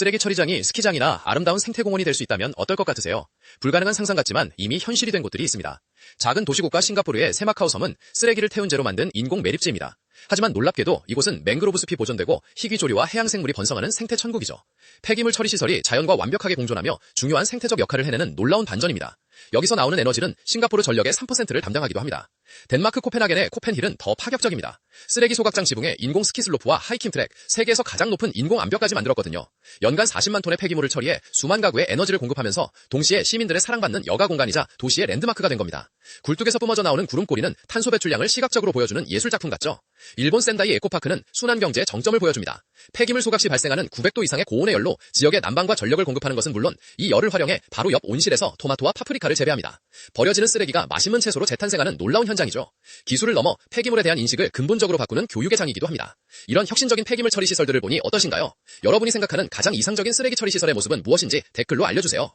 쓰레기 처리장이 스키장이나 아름다운 생태공원이 될 수 있다면 어떨 것 같으세요? 불가능한 상상 같지만 이미 현실이 된 곳들이 있습니다. 작은 도시국가 싱가포르의 세마카오 섬은 쓰레기를 태운 재로 만든 인공 매립지입니다. 하지만 놀랍게도 이곳은 맹그로브 숲이 보존되고 희귀조류와 해양생물이 번성하는 생태 천국이죠. 폐기물 처리 시설이 자연과 완벽하게 공존하며 중요한 생태적 역할을 해내는 놀라운 반전입니다. 여기서 나오는 에너지는 싱가포르 전력의 3%를 담당하기도 합니다. 덴마크 코펜하겐의 코펜힐은 더 파격적입니다. 쓰레기 소각장 지붕에 인공 스키슬로프와 하이킹 트랙, 세계에서 가장 높은 인공 암벽까지 만들었거든요. 연간 40만 톤의 폐기물을 처리해 수만 가구에 에너지를 공급하면서 동시에 시민들의 사랑받는 여가 공간이자 도시의 랜드마크가 된 겁니다. 굴뚝에서 뿜어져 나오는 구름꼬리는 탄소 배출량을 시각적으로 보여주는 예술작품 같죠? 일본 센다이 에코파크는 순환경제의 정점을 보여줍니다. 폐기물 소각 시 발생하는 900도 이상의 고온의 열로 지역의 난방과 전력을 공급하는 것은 물론 이 열을 활용해 바로 옆 온실에서 토마토와 파프리카를 재배합니다. 버려지는 쓰레기가 맛있는 채소로 재탄생하는 놀라운 현장이죠. 기술을 넘어 폐기물에 대한 인식을 근본적으로 바꾸는 교육의 장이기도 합니다. 이런 혁신적인 폐기물 처리 시설들을 보니 어떠신가요? 여러분이 생각하는 가장 이상적인 쓰레기 처리 시설의 모습은 무엇인지 댓글로 알려주세요.